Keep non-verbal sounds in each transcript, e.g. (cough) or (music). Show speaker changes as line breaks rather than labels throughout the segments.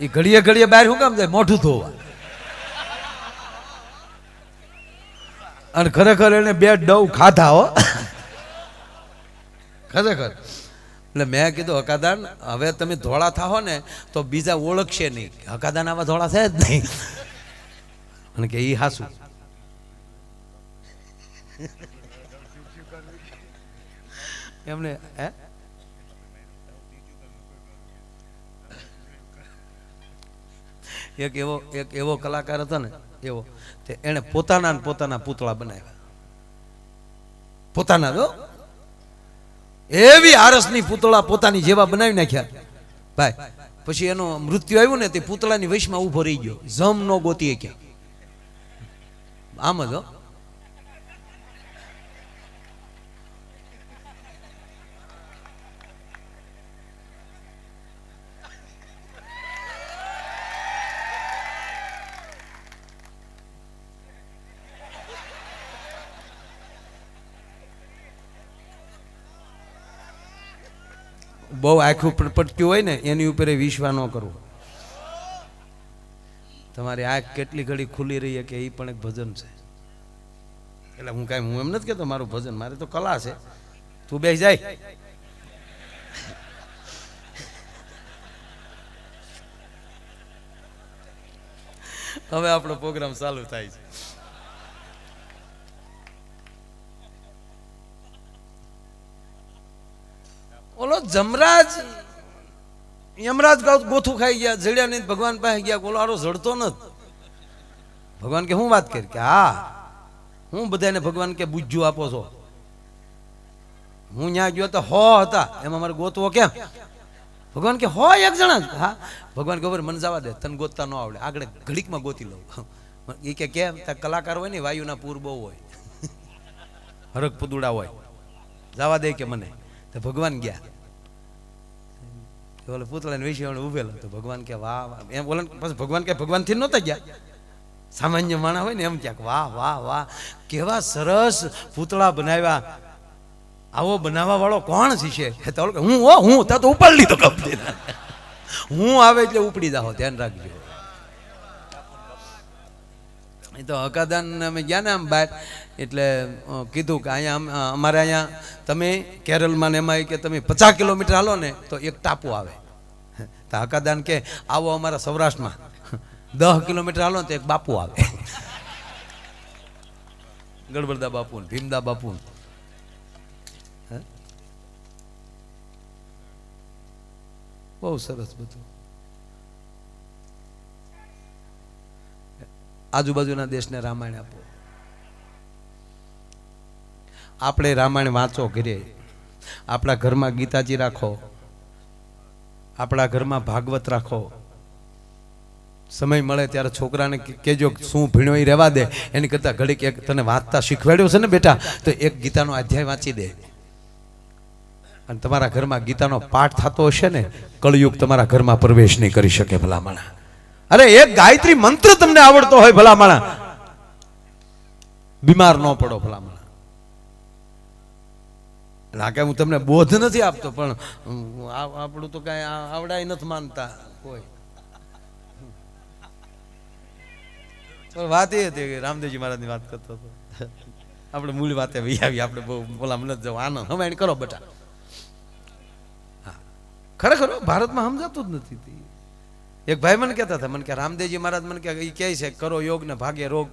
એ ઘડીએ ઘડીએ બહાર શું કામ જાય? મોઢું ધોવા. અને ખરેખર એને બે ડવ ખાધા હો. ખરેખર. એટલે મેં કીધું, હકાદાન, હવે તમે ધોળા થાઓ ને, તો બીજા ઓળખશે નહીં. હકાદાન આવા ધોળા છે જ નહીં. અને કે એ હાસું. એમને, હે? એક એવો એક એવો કલાકાર હતો ને, એવો. તે પોતાના પોતાના પૂતળા બનાવ્યા. પોતાના જો એવી આરસની પૂતળા પોતાની જેવા બનાવી નાખ્યા. ભાઈ, પછી એનું મૃત્યુ આવ્યું ને તે પૂતળાની વૈશમાં ઊભો રહી ગયો. જમ નો ગોતી ક્યાં આમ જ હો. બહુ આખું પટક્યું હોય ને, એની ઉપર એ વિશ્વાસ ન કરવો. તમારી આંખ કેટલી ઘડી ખુલી રહી કે એ પણ એક ભજન છે. એટલે હું કાંઈ, હું એમ નથી કહેતો મારું ભજન, મારે તો કલા છે. તું બે જાય. હવે આપણો પ્રોગ્રામ ચાલુ થાય છે. જમરાજ. યમરાજ ગોથું ખાઈ ગયા, જડ્યા નહીં ભગવાન પાસે ગયા, બોલો, આરો જડતો નથી. ભગવાન કે, હું વાત કરી કે, હા, હું બધાને ભગવાન કે બુજ્જુ આપો છો. હું ત્યાં ગયો તો હો હતા. એમાં મારે ગોતવો કેમ? ભગવાન કે, હો, એક જણા હા. ભગવાન ખબર, મને જવા દે, તને ગોતતા ન આવડે. આગળ ઘડીકમાં ગોતી લઉં. એ કે, કેમ? ત્યાં કલાકાર હોય ને વાયુના પૂર બહુ હોય. હરક પુદુડા હોય. જવા દે કે મને. તો ભગવાન ગયા. ઓલે પૂતળાને વિશે ઉભેલો તો ભગવાન કે વાહ વાહ. એમ બોલે પછી ભગવાન કે ભગવાનથી નહોતા ગયા. સામાન્ય માણા હોય ને એમ ક્યાંક વાહ વાહ વાહ. કેવા સરસ પૂતળા બનાવ્યા. આવો બનાવવા વાળો કોણ શીશે? તો હું ઓ હું, તા તો ઉપાડી લીધો કંપની હું આવે એટલે ઉપડી જાઓ, ધ્યાન રાખજો. એ તો હકાદાન અમે ગયા ને આમ બહાર એટલે કીધું કે અહીંયા અમારે અહીંયા તમે કેરળમાં ને એમાં કે તમે પચાસ કિલોમીટર હાલો ને, તો એક ટાપુ આવે. (laughs) તો હકાદાન કે, આવો અમારા સૌરાષ્ટ્રમાં. (laughs) દસ કિલોમીટર હાલો ને, તો એક બાપુ આવે. (laughs) ગડબડદા બાપુ ભીમદા બાપુ બહુ સરસ બધું. આજુબાજુના દેશને રામાયણ આપો. આપણે રામાયણ વાંચો ઘરે. આપણા ઘરમાં ગીતાજી રાખો. આપણા ઘરમાં ભાગવત રાખો. સમય મળે ત્યારે છોકરાને કેજો કહેજો શું ભીણો રહેવા દે. એની કરતાં ઘડીક એક તને વાંચતા શીખવાડ્યો છે ને બેટા, તો એક ગીતાનો અધ્યાય વાંચી દે. અને તમારા ઘરમાં ગીતાનો પાઠ થતો હશે ને, કળયુગ તમારા ઘરમાં પ્રવેશ નહીં કરી શકે ભલામણા. અરે એક ગાયત્રી મંત્ર તમને આવડતો હોય ભલામણા. બીમાર ન પડો ભલામણા. ના કે હું તમને બોધ નથી આપતો, પણ આપણું તો કાંઈ આવડાય નથી માનતા કોઈ. વાત એ હતી કે રામદેવજી મહારાજની વાત કરતો હતો. આપણે મૂળ વાતે વહી આવી, આપણે બહુ બોલા મને જવું. આનંદ હવે એને કરો બટા. હા. ખરેખર ભારતમાં સમજાતું જ નથી એક ભાઈ મને કહેતા હતા, મને કે રામદેવજી મહારાજ મને કે એ કહે છે, કરો યોગ ને ભાગ્ય રોગ.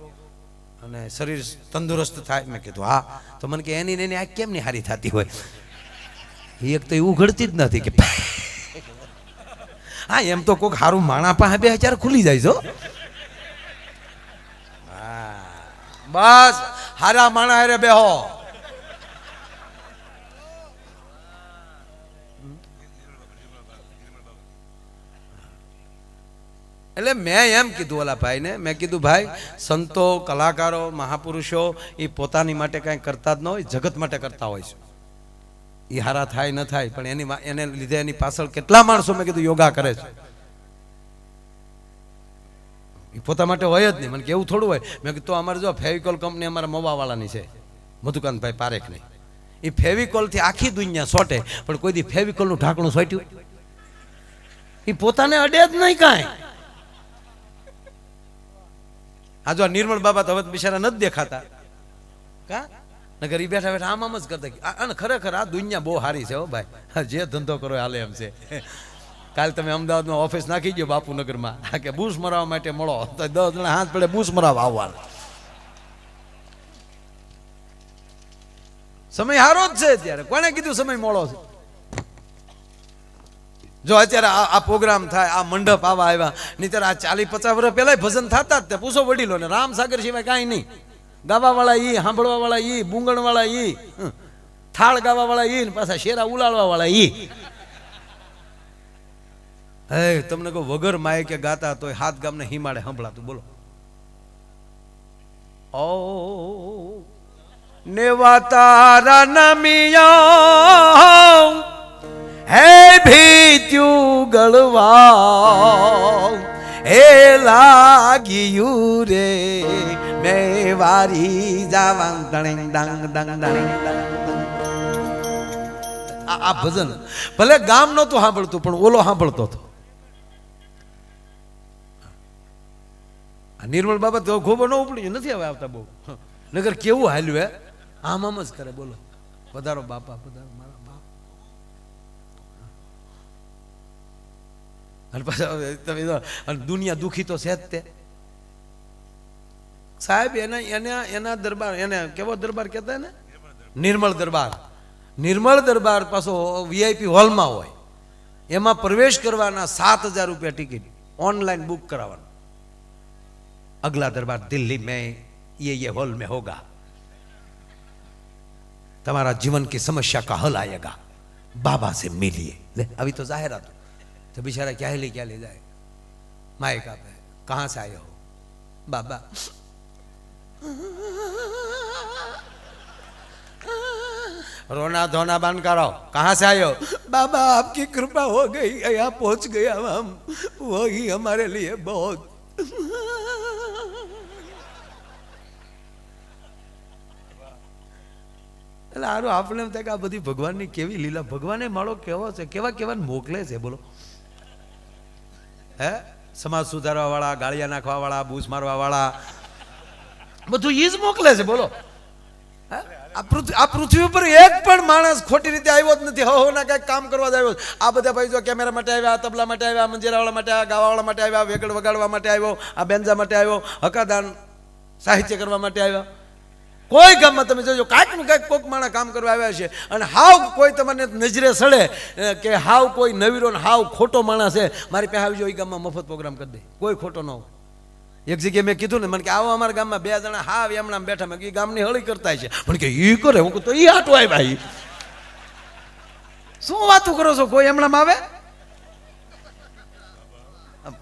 અને શરીર તંદુરસ્ત થાય. મેં કીધું, હા. તો મને કે, એની એની આ કેમ નહીં હારી થતી હોય? એક તો એવું ઘડતી જ નથી કે હા, એમ તો કોઈક સારું માણા પાસે બે હજાર ખુલી જાય છો બસ. હારા માણા હારે બેહો. એટલે મેં એમ કીધું, ઓલા ભાઈને. મેં કીધું, ભાઈ, સંતો, કલાકારો, મહાપુરુષો એ પોતાની માટે કાંઈ કરતા જ ન હોય, જગત માટે કરતા હોય છે. એ હારા થાય, ન થાય, પણ એની એને લીધે એની પાછળ કેટલા માણસો, મેં કીધું, યોગા કરે છે. એ પોતા માટે હોય જ નહીં, મને કેવું થોડું હોય. મેં કીધું અમારે જો ફેવિકોલ કંપની અમારા મવાવાળાની છે. મધુકાંતભાઈ પારેખની એ ફેવિકોલથી આખી દુનિયા સોટે, પણ કોઈ દી ફેવિકોલનું ઢાંકણું સોટ્યું. એ પોતાને અડે જ નહીં કાંઈ. આ જો નિર્મળ બાબા તો હવે બિચારા નથી દેખાતા. કા? નગર એ બેઠા બેઠા આમ જ કરતા અને ખરેખર આ દુનિયા બહુ સારી છે હો ભાઈ. જે ધંધો કરો હાલે એમ છે. કાલ તમે અમદાવાદમાં ઓફિસ નાખી ગયો બાપુનગરમાં. હા, કે બૂસ મરાવવા માટે મળો. તો દસ જણા હાથ પડે બૂસ મરાવવા આવવાના. સમય હારો જ છે ત્યારે કોને કીધું સમય મોડો છે? જો અત્યારે આ પ્રોગ્રામ થાય, આ મંડપ આવા આવ્યા નહીતર આ ચાલી પચાસ વર્ષ પહેલાં ભજન થતા જ તે, પૂછો ને રામ સાગર સિવાય કાંઈ નહીં. ગાવા વાળા ઈ, સાંભળવાવાળા ઈ, બુંગણવાળા ઈ થાળ ગાવા વાળા ઈ, ને પાછા શેરા ઉલાળવા વાળા ઈ. હે, તમને કહું વગર માય કે ગાતા તોય હાથ ગામને હિમાડે સંભળાતું, બોલો. ઓ નેવા તારા નમિયા હે ભીત્યું ગળવા હે લાગ્યું રે, મેં વારી જાવા દણિંગ દંગ દંગ દંગ. આ ભજન, ભલે ગામ નહોતું સાંભળતું, પણ ઓલો સાંભળતો હતો. નિર્મળ બાબા તો ખૂબ ન ઉપડ્યું નથી હવે આવતા બહુ. નગર કેવું હાલ્યું, હે? આમ આમ જ કરે, બોલો. વધારો બાપા, પધારો મારા બાપ. અને પાછા હવે તમે જો, અને દુનિયા દુખી તો છે જ તે સાહેબ એના એના એના દરબાર એને કેવો દરબાર કહેતા ને નિર્મળ દરબાર નિર્મળ દરબાર પાછો વીઆઈપી હોલમાં હોય એમાં પ્રવેશ કરવાના સાત હજાર રૂપિયા ટિકિટ ઓનલાઈન બુક કરાવવાનું અગલા દરબાર દિલ્હી में ये ये हॉल में होगा તમારા જીવન की समस्या का हल आएगा बाबा से मिलिए ले अभी तो जाहिरात हो तो बेचारा क्या ले क्या ले जाए माइक आप है कहाँ से आए हो बाबा रोना धोना बंद करो कहाँ से आए हो बाबा आपकी कृपा हो गई यहाँ पहुंच गया हम वही हमारे लिए बहुत એટલે સારું આપણે એમ થાય કે આ બધી ભગવાનની કેવી લીલા ભગવાને માળો કેવો છે કેવા કેવા મોકલે છે બોલો હે? સમાજ સુધારવા વાળા ગાળિયા નાખવા વાળા બૂસ મારવા વાળા બધું ઈ જ મોકલે છે, બોલો? આ પૃથ્વી આ પૃથ્વી ઉપર એક પણ માણસ ખોટી રીતે આવ્યો જ નથી. હો ના, કંઈક કામ કરવા જ આવ્યો આ બધા ભાઈ જો કેમેરા માટે આવ્યા તબલા માટે આવ્યા મંજીરાવાળા માટે આવ્યા, ગાવાવાળા માટે આવ્યા વેગડ વગાડવા માટે આવ્યો, આ બેન્જા માટે આવ્યો, હકાદાન સાહિત્ય કરવા માટે આવ્યા. કોઈ ગામમાં તમે જોજો કાંઈક ને કાંઈક કોઈક માણા કામ કરવા આવ્યા છે અને હાવ કોઈ તમને નજરે સડે કે હાવ કોઈ નવીરો હાવ ખોટો માણસ છે, મારી પાસે આવજો એ ગામમાં મફત પ્રોગ્રામ કરી દે. કોઈ ખોટો ન હોય. એક જગ્યાએ મેં કીધું ને, મને કે આવો અમારા ગામમાં બે જણા હાવ એમણા બેઠા, મેં કે ગામની હળી કરતા છે. પણ કે એ કરે? હું તો એ આટો આવ્યા ભાઈ શું વાતું કરો છો? કોઈ એમણામાં આવે?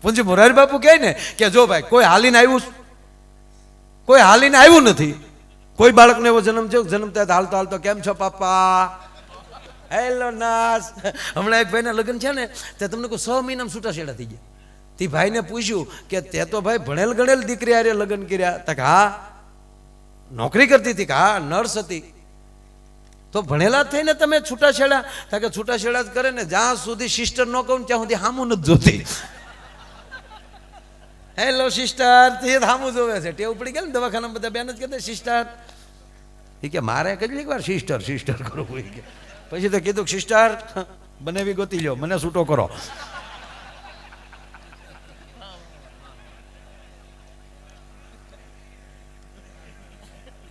પૂંજી મોરારી બાપુ કહે ને કે, જો ભાઈ, કોઈ હાલીને આવ્યું કોઈ હાલીને આવ્યું નથી. કોઈ બાળકને એવો જન્મ થયો? જન્મ થાય તો હાલતો હાલતો કેમ છો પાપા હેલો નાસ હમણાં એક ભાઈના લગ્ન છે ને, તે તમને કોઈ છ મહિનામાં છૂટાછેડા થઈ ગયા. તે ભાઈને પૂછ્યું કે તે તો ભાઈ ભણેલ ગણેલ દીકરી આરે લગ્ન કર્યા. તક હા. નોકરી કરતી હતી કે, હા, નર્સ હતી. તો ભણેલા થઈને તમે છૂટાછેડા તા કે છૂટાછેડા જ કરે ને, જ્યાં સુધી સિસ્ટર ન કહું ત્યાં સુધી હામું નથી જોતી. હેલો સિસ્ટર તે થામું જોવે છે. ટેવ પડી ગયા ને દવાખાના બધા બેન જ કહેતા સિસ્ટર એ કે, મારે કેટલીક વાર સિસ્ટર સિસ્ટર કરવું. એ કે, પછી તો કીધું સિસ્ટર બનેવી ગોતી લ્યો, મને છૂટો કરો.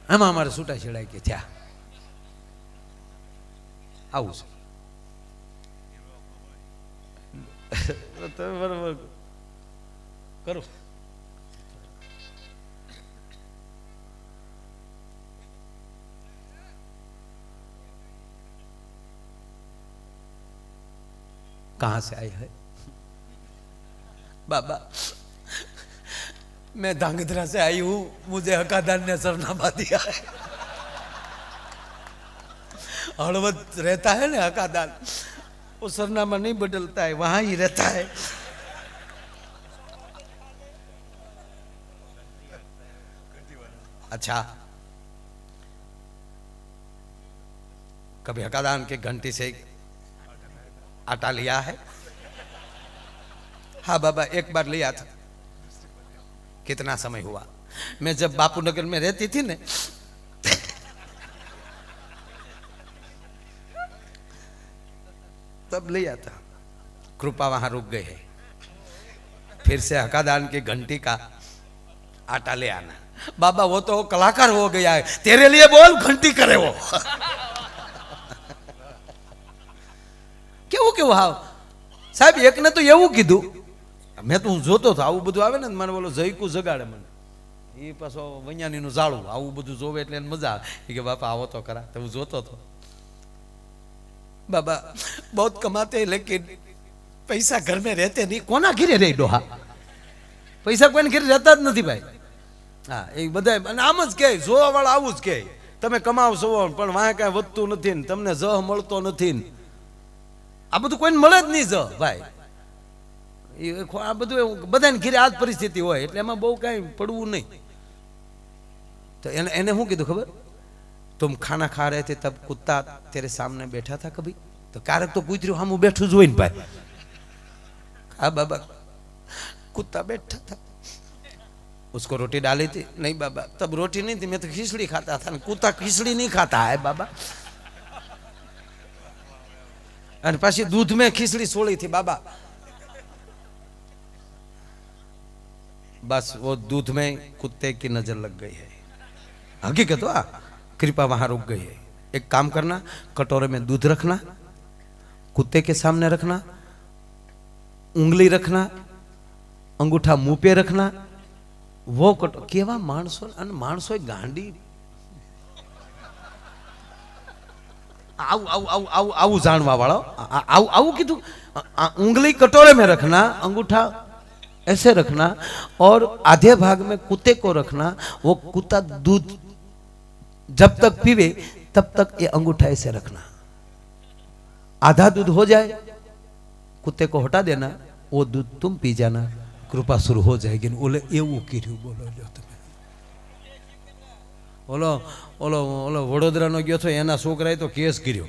આમાં અમારે છૂટા છેડાય કે થયા. આવું છે. તમે બરોબર. કરો कहाँ से आई है? बाबा, मैं धांगध्रा से आई हूँ, मुझे हकादान ने सरनामा दिया है। हड़वत रहता है ना हकादान वो सरनामा नहीं बदलता है, वहाँ ही रहता है। अच्छा। कभी हकादान की घंटी से आटा लिया है? हाँ बाबा, एक बार लिया था। कितना समय हुआ? मैं जब बापू नगर में रहती थी ने, तब लिया था। कृपा वहाँ रुक गए फिर से हकादान की घंटी का आटा ले आना। बाबा वो तो कलाकार हो गया है तेरे लिए बोल घंटी करे वो કેવું કેવું હાવ સાહેબ એકને તો એવું કીધું મેં તો હું જોતો હતો આવું બધું આવે ને મને બોલો જઈકું જગાડે મને એ પાછો વૈયાનીનું જાળું આવું બધું જોવે એટલે એને મજા આવે એ કે બાપા આવો તો ખરા તો હું જોતો હતો બાબા બહુ કમાતે हैं, लेकिन પૈસા ઘર में રહેતે નહીં કોના ઘીરે રહી ડોહા પૈસા કોઈને ઘરે રહેતા જ નથી ભાઈ હા, એ બધા અને આમ જ કહે જોવા વાળા આવું જ કહે. તમે કમાવશો પણ વાંહે કાંઈ વધતું નથી ને, તમને જ મળતો નથી ને. આ બધું કોઈને મળે જ નહીં જ, ભાઈ. એ આ બધું બધાને ઘીરે આ જ પરિસ્થિતિ હોય, એટલે એમાં બહુ કાંઈ પડવું નહીં. તો એને એને શું કીધું ખબર? તુમ ખાના ખા રહે તબ કુત્તા તેરે સામને બેઠા થા કભી? તો ક્યારેક તો કૂતર્યું હામું બેઠું જ હોય ને ભાઈ. હા, બાબા, કુત્તા બેઠા હતા उसको रोटी डाली थी नहीं बाबा तब रोटी नहीं थी मैं तो खिचड़ी खाता था ना कुत्ता खिचड़ी नहीं खाता है बाबा અને પાછી दूध में खिचड़ी सोली थी बाबा बस वो दूध में कुत्ते की नजर लग गई है हकीकत हुआ कृपा वहां रुक गई है एक काम करना कटोरे में दूध रखना कुत्ते के सामने रखना उंगली रखना अंगूठा मुंह पे रखना વોકટો કેવા માણસો અને માણસો ગાંડી આવું આવું આવું આવું આવું જાણવા વાળો આવું આવું કીધું ઉંગલી કટોરે મેં રખના અંગૂઠા ऐसे रखना और आधे भाग में कुत्ते को रखना वो कुत्ता दूध जब तक पीवे तब तक ये अंगूठा ऐसे रखना आधा दूध हो जाए कुत्ते को हटा देना वो दूध तुम पी जाना કૃપા શરૂ હો જાય ઓલે એવું કર્યું બોલો જો તમે. ઓલો ઓલો ઓલો વડોદરાનો ગયો છો એના છોકરાએ તો કેસ કર્યો.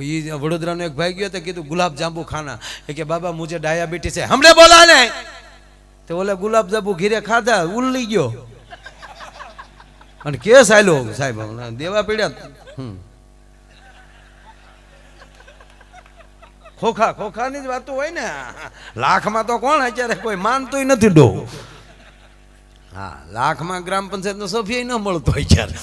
એ વડોદરાનો એક ભાઈ ગયો તો કીધું, ગુલાબ જાંબુ ખાના. એ કે, બાબા, મુજે ડાયાબિટીસ છે હમણે બોલા ને. તો ઓલે ગુલાબ જાંબુ ઘીરે ખાધા ઉલ્લી ગયો. અને કેસ આવ્યો સાહેબ દેવા પીડ્યા. હમ. ખોખા, ખોખાની જ વાતો હોય ને. લાખમાં તો કોણ અત્યારે કોઈ માનતું નથી ડો હા, લાખમાં ગ્રામ પંચાયતનો સભ્ય ન મળતો અત્યારે.